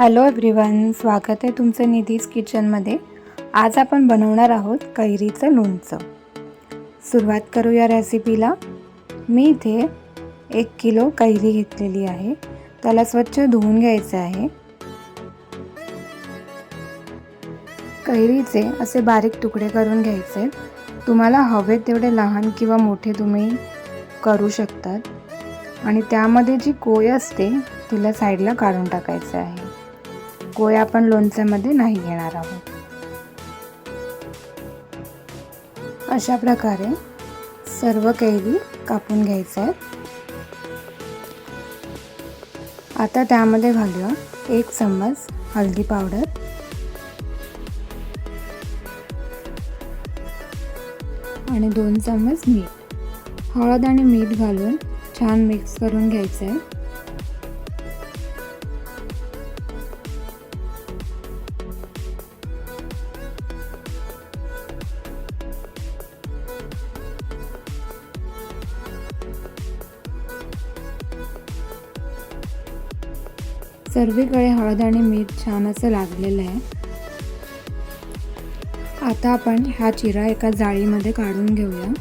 Hello everyone स्वागत आहे तुमचं निधीज किचनमध्ये आज आपण बनवणार आहोत कैरीचं लोणचं. सुरुवात करूया रेसिपीला मी इथे एक किलो कैरी घेतलेली आहे. त्याला स्वच्छ धुवून घ्यायचं आहे. कैरीचे असे बारीक तुकडे करून घ्यायचे. तुम्हाला हवे तेवढे लहान किंवा मोठे तुम्ही करू शकतात. आणि त्यामध्ये जी कोय असते तिला साईडला काढून टाकायचं आहे. कोय आपण लोणच्यामध्ये नाही घेणार आहोत. अशा प्रकारे सर्व कैरी कापून घ्यायचं आहे आता त्यामध्ये घालूया एक चम्मच हळदी पावडर. आणि दोन चम्मच मीठ. हळद आणि मीठ घालून छान मिक्स करून घ्यायचं आहे सर्वीकडे हळद आणि मीठ छान असं लागलेलं आहे. आता आपण हा चिरा एका जाळीमध्ये काढून घेऊया.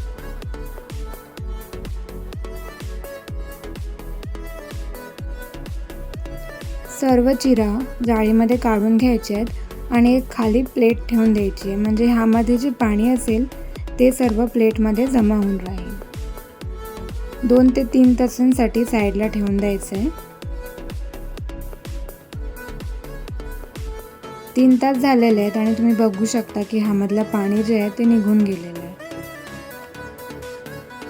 सर्व चिरा जाळीमध्ये काढून घ्यायचे आहेत आणि एक खाली प्लेट ठेवून द्यायची आहे. म्हणजे ह्यामध्ये जे पाणी असेल ते सर्व प्लेटमध्ये जमा होऊन राहील. दोन ते तीन तासांसाठी साईडला ठेवून द्यायचं आहे. तीन तास झालेले आहेत आणि तुम्ही बघू शकता की ह्यामधलं पाणी जे आहे ते निघून गेलेलं आहे.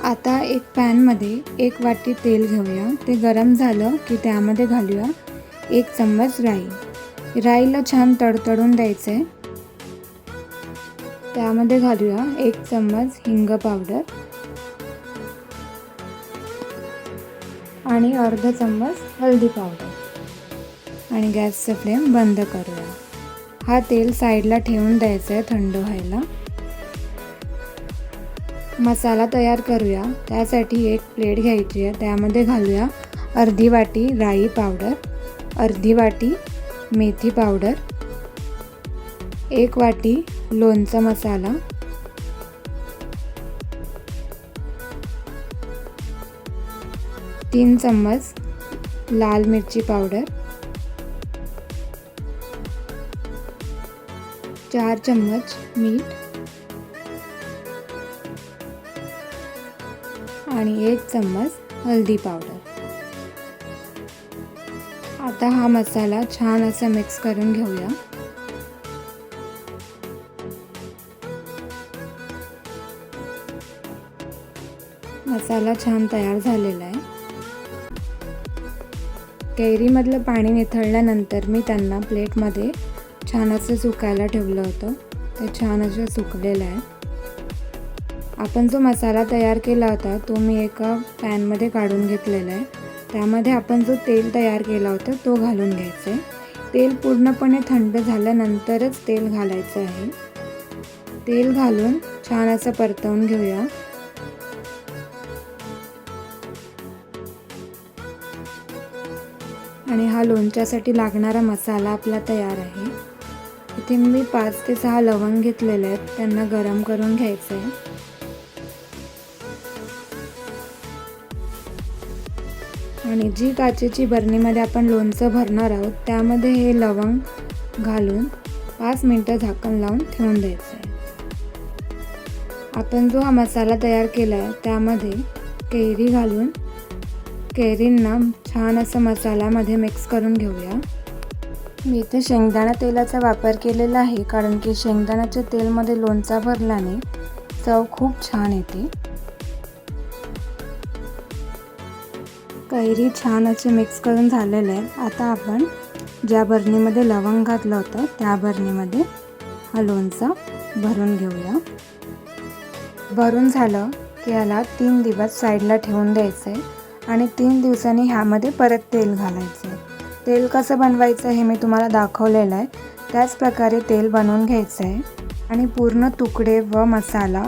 आता एक पॅनमध्ये एक वाटी तेल घेऊया. ते गरम झालं की त्यामध्ये घालूया एक चम्मच राई. राईला छान तडतडून द्यायचं आहे त्यामध्ये घालूया एक चम्मच हिंग पावडर. आणि अर्धा चम्मच हळदी पावडर. आणि गॅसचं फ्लेम बंद करूया. हा तेल साईडला ठेवून द्यायचं आहे थंड व्हायला. मसाला तयार करूया. त्यासाठी एक प्लेट घ्यायची आहे. त्यामध्ये घालूया अर्धी वाटी राई पावडर अर्धी वाटी मेथी पावडर एक वाटी लोणचा मसाला तीन चम्मच लाल मिरची पावडर चार चम्मच मीठ. आणि एक चम्मच हल्दी पावडर. आता हा मसाला छान असा मिक्स करून घेऊया. मसाला छान तयार झालेला आहे. कैरीमधलं पाणी निथळल्यानंतर मी त्यांना प्लेटमध्ये छान असं सुकायला ठेवलं होतं. ते छान असं सुकलेलं आहे. आपण जो मसाला तयार केला होता तो मी एका पॅनमध्ये काढून घेतलेला आहे. त्यामध्ये आपण जो तेल तयार केला होता तो घालून घ्यायचा आहे. तेल पूर्णपणे थंड झाल्यानंतरच तेल घालायचं आहे. तेल घालून छान असं परतवून घेऊया. आणि हा लोणच्यासाठी लागणारा मसाला आपला तयार आहे. इथे मी पाच ते सहा लवंग घेतलेले आहेत. त्यांना गरम करून घ्यायचं आहे आणि जी काचेची बरणीमध्ये आपण लोणचं भरणार आहोत त्यामध्ये हे लवंग घालून पाच मिनटं झाकण लावून ठेवून द्यायचं आहे आपण जो हा मसाला तयार केला आहे त्यामध्ये कैरी घालून कैरींना छान असं मसाल्यामध्ये मिक्स करून घेऊया. मी इथे शेंगदाणा तेलाचा वापर केलेला आहे कारण की शेंगदाण्याच्या तेलमध्ये लोणचा भरल्याने चव खूप छान येते. कैरी छान असे मिक्स करून झालेले आहेत. आता आपण ज्या बरणीमध्ये लवंग घातलं होतं त्या बरणीमध्ये हा लोणचा भरून घेऊया. भरून झालं की याला तीन दिवस साईडला ठेवून द्यायचं आहे आणि तीन दिवसांनी ह्यामध्ये परत तेल घालायचं आहे तेल कसं बनवायचं हे मी तुम्हाला दाखवलेलं आहे. त्याचप्रकारे तेल बनवून घ्यायचं आहे. आणि पूर्ण तुकडे व मसाला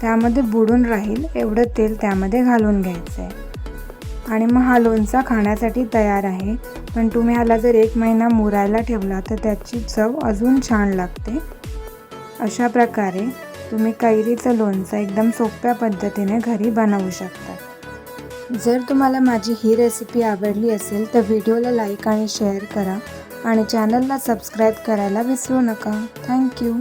त्यामध्ये बुडून राहील एवढं तेल त्यामध्ये घालून घ्यायचं आहे. आणि मग हा लोणचा खाण्यासाठी तयार आहे. पण तुम्ही ह्याला जर एक महिना मुरायला ठेवला तर त्याची चव अजून छान लागते. अशा प्रकारे तुम्ही कैरीचं लोणचं एकदम सोप्या पद्धतीने घरी बनवू शकता. जर तुम्हाला माझी ही रेसिपी आवडली असेल तर व्हिडिओला लाईक आणि शेअर करा. आणि चॅनलला सबस्क्राईब करायला विसरू नका. थँक्यू